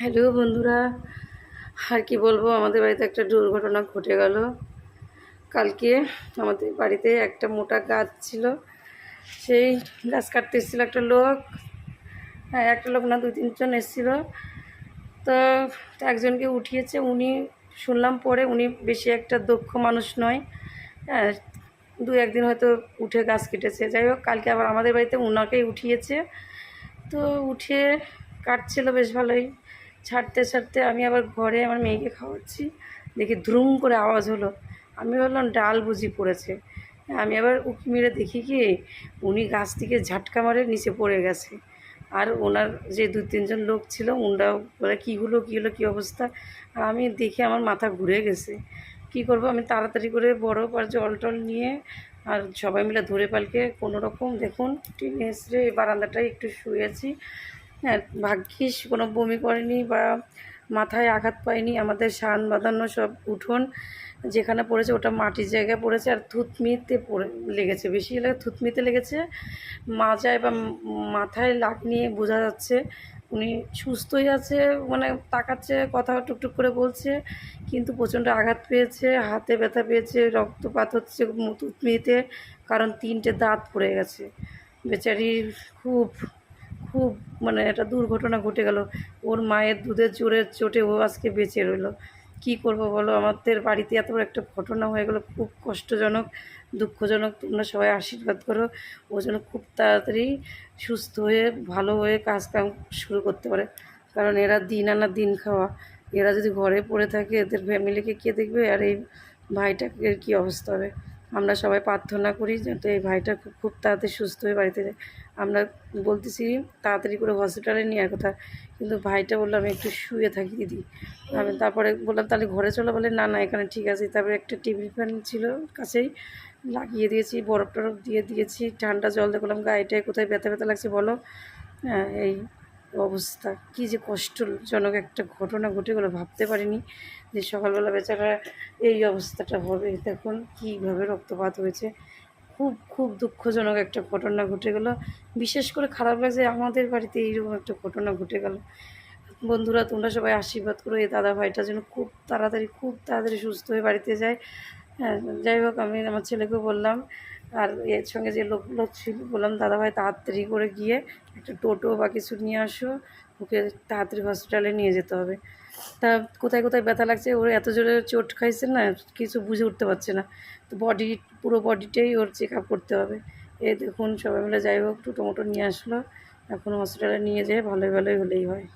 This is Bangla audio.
হ্যালো বন্ধুরা, আর কি বলব? আমাদের বাড়িতে একটা দুর্ঘটনা ঘটে গেল। কালকে আমাদের বাড়িতে একটা মোটা গাছ ছিল। সেই গাছ কাটতে এসেছিল একটা লোক। হ্যাঁ একটা লোক না দু তিনজন এসেছিল। তো একজনকে উঠিয়েছে, উনি শুনলাম পরে উনি বেশি একটা দক্ষ মানুষ নয়। হ্যাঁ দু একদিন হয়তো উঠে গাছ কেটেছে। যাই হোক, কালকে আবার আমাদের বাড়িতে উনাকেই উঠিয়েছে। তো উঠে কাটছিল, বেশ ভালোই। ছাড়তে ছাড়তে আমি আবার ঘরে আমার মেয়েকে খাওয়াচ্ছি। দেখি ধ্রুম করে আওয়াজ হলো। আমি ভাবলাম, ডাল বুঝি পড়েছে। আমি আবার উকি মেরে দেখি কি, উনি গাছ থেকে ঝাটকা মারে নিচে পড়ে গেছে। আর ওনার যে দু তিনজন লোক ছিল উনরাও বলে, কী হলো কী হলো, কী অবস্থা? আর আমি দেখে আমার মাথা ঘুরে গেছে। কি করব? আমি তাড়াতাড়ি করে বড় পার জল টল নিয়ে আর সবাই মিলে ধরে পালকে কোনো রকম দেখুন, টিনে এসে বারান্দাটায় একটু শুয়েছি। হ্যাঁ ভাগ্যিস কোনো বমি করেনি বা মাথায় আঘাত পায়নি, আমাদের সান বাঁধানো সব উঠোন যেখানে পড়েছে ওটা মাটির জায়গায় পড়েছে আর থুতমিতে পড়ে, লেগেছে, বেশি হলে থুতমিতে লেগেছে। মাজায় বা মাথায় লাগ নিয়ে বোঝা যাচ্ছে, উনি সুস্থই আছে মানে তাকাচ্ছে, কথা টুকটুক করে বলছে, কিন্তু প্রচণ্ড আঘাত পেয়েছে, হাতে ব্যথা পেয়েছে, রক্তপাত হচ্ছে থুতমিতে কারণ তিনটে দাঁত পড়ে গেছে। বেচারি খুব খুব মানে একটা দুর্ঘটনা ঘটে গেল। ওর মায়ের দুধের জোরের চোটে ও আজকে বেঁচে রইল। কী করব বলো? আমাদের বাড়িতে এত একটা ঘটনা হয়ে গেলো, খুব কষ্টজনক, দুঃখজনক। তোমরা সবাই আশীর্বাদ করো। ও যেন খুব তাড়াতাড়ি সুস্থ হয়ে, ভালো হয়ে কাজ কাম শুরু করতে পারে। কারণ এরা দিন আনা দিন খাওয়া। এরা যদি ঘরে পড়ে থাকে, এদের ফ্যামিলিকে কে দেখবে? আর এই ভাইটাকে কী অবস্থা হবে? আমরা সবাই প্রার্থনা করি যাতে এই ভাইটা খুব খুব তাড়াতাড়ি সুস্থ হয়ে বাড়িতে আমরা বলতেছি, তাড়াতাড়ি করে হসপিটালে নেওয়ার কথা। কিন্তু ভাইটা বলল, আমি একটু শুয়ে থাকি দিদি। আমি তারপরে বললাম, তাহলে ঘরে চলো। বলে, না না, এখানে ঠিক আছে। তারপরে একটা টেবিল ফ্যান ছিল কাছেই, লাগিয়ে দিয়েছি, বরফ টরফ দিয়ে দিয়েছি, ঠান্ডা জল দেখলাম গায়েটায় কোথায় ব্যথা ব্যথা লাগছে বলো? হ্যাঁ এই অবস্থা। কী যে কষ্টজনক একটা ঘটনা ঘটে গেলো ভাবতে পারিনি যে সকালবেলা বেচারা এই অবস্থাটা হবে। দেখুন কীভাবে রক্তপাত হয়েছে। খুব খুব দুঃখজনক একটা ঘটনা ঘটে গেল। বিশেষ করে খারাপ লাগছে আমাদের বাড়িতে এইরকম একটা ঘটনা ঘটে গেল। বন্ধুরা, তোমরা সবাই আশীর্বাদ করো এই দাদা ভাইটা যেন খুব তাড়াতাড়ি খুব তাড়াতাড়ি সুস্থ হয়ে বাড়িতে যায়। হ্যাঁ যাই হোক, আমি আমার ছেলেকেও বললাম আর এর সঙ্গে যে লোকগুলো ছিল, বললাম, দাদাভাই, তাড়াতাড়ি করে গিয়ে একটা টোটো বা কিছু নিয়ে আসো। ওকে তাড়াতাড়ি হসপিটালে নিয়ে যেতে হবে। তা কোথায় কোথায় ব্যথা লাগছে? ওর এত জোরে চোট খাইছে না, কিছু বুঝে উঠতে পারছে না। তো বডি পুরো বডিটাই ওর চেক আপ করতে হবে। এই দেখুন, সবাই মিলে যাই হোক টোটো মোটো নিয়ে আসলো। এখন হসপিটালে নিয়ে যেয়ে ভালোই ভালোই হলেই হয়।